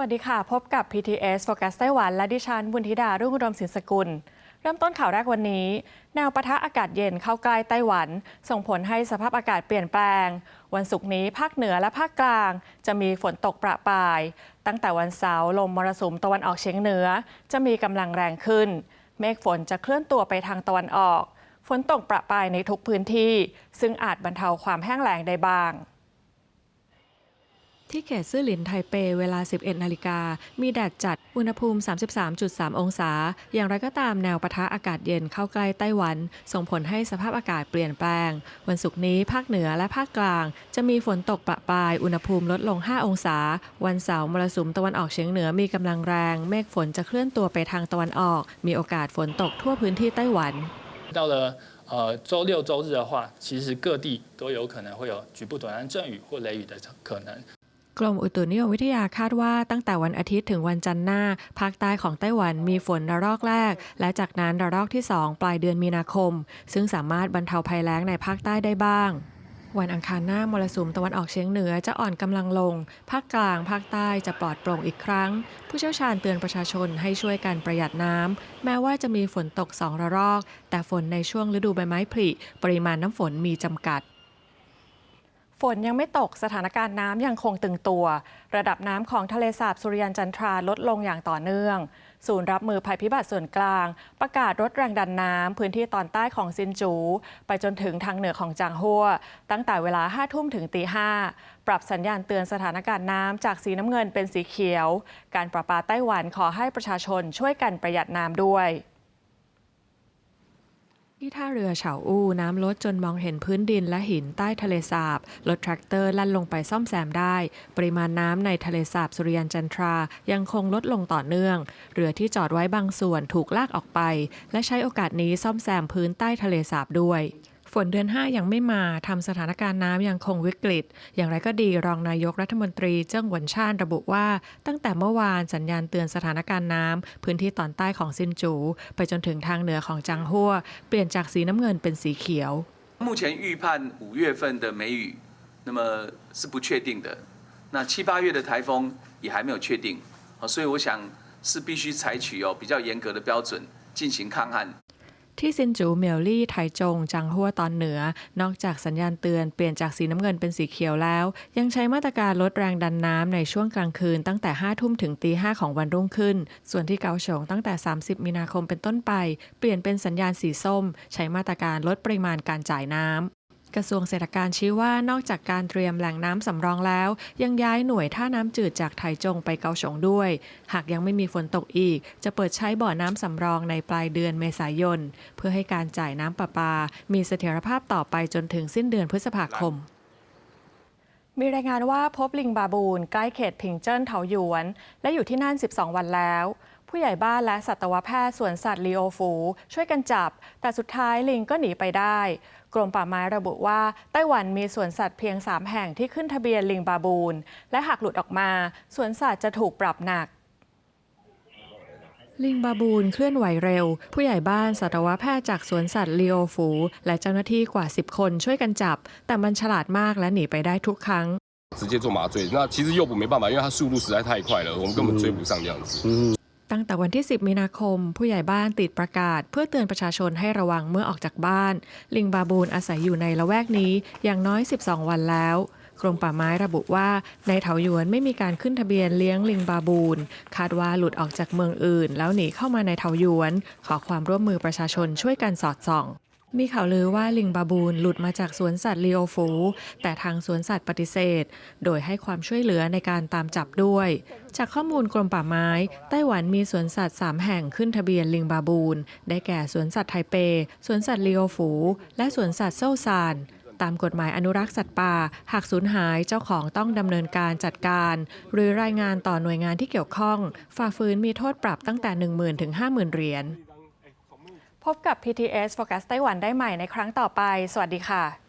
วัสดีค่ะ พบกับ PTS Focus ไต้หวัน และดิฉันบุญธิดารุ่งอุดมศิลสกุล เริ่มต้นข่าวแรกวันนี้ แนวปะทะอากาศเย็นเข้าใกล้ไต้หวัน ส่งผลให้สภาพอากาศเปลี่ยนแปลง วันศุกร์นี้ภาคเหนือและภาคกลาง จะมีฝนตกประปราย ตั้งแต่วันเสาร์ลมมรสุมตะวันออกเฉียงเหนือ จะมีกำลังแรงขึ้น เมฆฝนจะเคลื่อนตัวไปทางตะวันออก ฝนตกประปรายในทุกพื้นที่ ซึ่งอาจบรรเทาความแห้งแล้งได้บ้าง ที่เขตซื่อหลินไทเป เวลา 11 นาฬิกา มีแดดจัด อุณหภูมิ 33.3 องศา อย่างไรก็ตามแนวปะทะอากาศเย็นเข้าใกล้ไต้หวัน ส่งผลให้สภาพอากาศเปลี่ยนแปลง วันศุกร์นี้ภาคเหนือและภาคกลาง จะมีฝนตกประปราย อุณหภูมิลดลง 5 องศา วันเสาร์มรสุมตะวันออกเฉียงเหนือมีกำลังแรง เมฆฝนจะเคลื่อนตัวไปทางตะวันออก มีโอกาสฝนตกทั่วพื้นที่ไต้หวัน 到了呃周六周日的话，其实各地都有可能会有局部短暂阵雨或雷雨的可能。 กรมอุตุนิยมวิทยาคาดว่าตั้งแต่วันอาทิตย์ถึงวันจันทร์หน้า ภาคใต้ของไต้หวันมีฝนระลอกแรก และจากนั้นระลอกที่ 2 ปลายเดือนมีนาคม ซึ่งสามารถบรรเทาภัยแล้งในภาคใต้ได้บ้างวันอังคารหน้ามรสุมตะวันออกเฉียงเหนือจะอ่อนกำลังลง ภาคกลาง ภาคใต้จะปลอดโปร่งอีกครั้ง ผู้เชี่ยวชาญเตือนประชาชนให้ช่วยกันประหยัดน้ำ แม้ว่าจะมีฝนตกสองระลอก แต่ฝนในช่วงฤดูใบไม้ผลิ ปริมาณน้ำฝนมีจำกัด ฝนยังไม่ตกสถานการณ์น้ำยังคงตึงตัว ระดับน้ำของทะเลสาบสุริยันจันทราลดลงอย่างต่อเนื่อง ศูนย์รับมือภัยพิบัติส่วนกลาง ประกาศลดแรงดันน้ำพื้นที่ตอนใต้ของซินจู ไปจนถึงทางเหนือของจางฮัวตั้งแต่เวลา5ทุ่มถึงตีห้าปรับสัญญาณเตือนสถานการณ์น้ำจากสีน้ำเงินเป็นสีเขียว การประปาไต้หวันขอให้ประชาชนช่วยกันประหยัดน้ำด้วย ที่ท่าเรือเฉาอู่น้ำลดจนมองเห็นพื้นดินและหินใต้ทะเลสาบรถแทรกเตอร์ลั่นลงไปซ่อมแซมได้ ปริมาณน้ำในทะเลสาบสุริยันจันทรา ยังคงลดลงต่อเนื่อง เรือที่จอดไว้บางส่วนถูกลากออกไป และใช้โอกาสนี้ซ่อมแซมพื้นใต้ทะเลสาบด้วย ฝนเดือน 5 ยังไม่มาทำสถานการณ์น้ำยังคงวิกฤต อย่างไรก็ดีรองนายกรัฐมนตรีเจิ้งหวนชาญระบุว่า ตั้งแต่เมื่อวานสัญญาณเตือนสถานการณ์น้ำพื้นที่ตอนใต้ของซินจู ไปจนถึงทางเหนือของจางฮัวเปลี่ยนจากสีน้ำเงินเป็นสีเขียว 目前预判五月份的梅雨，那么是不确定的。那七八月的台风也还没有确定，啊，所以我想是必须采取哦比较严格的标准进行抗旱。 ที่ซินจูเมียวลี่ไทจงจังฮัวตอนเหนือ นอกจากสัญญาณเตือนเปลี่ยนจากสีน้ำเงินเป็นสีเขียวแล้ว ยังใช้มาตรการลดแรงดันน้ำในช่วงกลางคืนตั้งแต่5ทุ่มถึงตี5ของวันรุ่งขึ้น ส่วนที่เกาฉงตั้งแต่ 30 มีนาคมเป็นต้นไป เปลี่ยนเป็นสัญญาณสีส้ม ใช้มาตรการลดปริมาณการจ่ายน้ำ กระทรวงเศรษฐการชี้ว่านอกจากการเตรียมแหล่งน้ำสำรองแล้ว ยังย้ายหน่วยท่าน้ำจืดจากไถจงไปเกาฉงด้วย หากยังไม่มีฝนตกอีก จะเปิดใช้บ่อน้ำสำรองในปลายเดือนเมษายน เพื่อให้การจ่ายน้ำประปา มีเสถียรภาพต่อไปจนถึงสิ้นเดือนพฤษภาคมมีรายงานว่าพบลิงบาบูนใกล้เขตพิงเจิ้นเถาหยวน และอยู่ที่นั่น 12 วันแล้ว ผู้ใหญ่บ้านและสัตวแพทย์สวนสัตว์ลีโอฟู ช่วยกันจับ แต่สุดท้ายลิงก็หนีไปได้ กรมป่าไม้ระบุว่าไต้หวันมีสวนสัตว์เพียง 3 แห่งที่ขึ้นทะเบียนลิงบาบูน และหากหลุดออกมาสวนสัตว์จะถูกปรับหนัก ลิงบาบูนเคลื่อนไหวเร็ว ผู้ใหญ่บ้านสัตวแพทย์จากสวนสัตว์ลีโอฟู และเจ้าหน้าที่กว่า 10 คนช่วยกันจับ แต่มันฉลาดมากและหนีไปได้ทุกครั้ง 直接做麻醉。那其实诱捕没办法，因为它速度实在太快了，我们根本追不上这样子。 ตั้งแต่วันที่ 10 มีนาคม ผู้ใหญ่บ้านติดประกาศ เพื่อเตือนประชาชนให้ระวังเมื่อออกจากบ้าน ลิงบาบูนอาศัยอยู่ในละแวกนี้อย่างน้อย 12 วันแล้วกรมป่าไม้ระบุว่าในเถาหยวนไม่มีการขึ้นทะเบียนเลี้ยงลิงบาบูน คาดว่าหลุดออกจากเมืองอื่น แล้วหนีเข้ามาในเถาหยวน ขอความร่วมมือประชาชนช่วยกันสอดส่อง มีข่าวลือว่าลิงบาบูนหลุดมาจากสวนสัตว์ลีโอฟู แต่ทางสวนสัตว์ปฏิเสธ โดยให้ความช่วยเหลือในการตามจับด้วย จากข้อมูลกรมป่าไม้ ไต้หวันมีสวนสัตว์ 3 แห่งขึ้นทะเบียนลิงบาบูน ได้แก่สวนสัตว์ไทเป สวนสัตว์ลีโอฟู และสวนสัตว์เซาซานตามกฎหมายอนุรักษ์สัตว์ป่า หากสูญหายเจ้าของต้องดำเนินการจัดการ หรือรายงานต่อหน่วยงานที่เกี่ยวข้อง ฝ่าฝืนมีโทษปรับตั้งแต่ 10,000 ถึง 50,000 เหรียญ พบกับ PTS Focus ไต้หวันได้ใหม่ในครั้งต่อไป สวัสดีค่ะ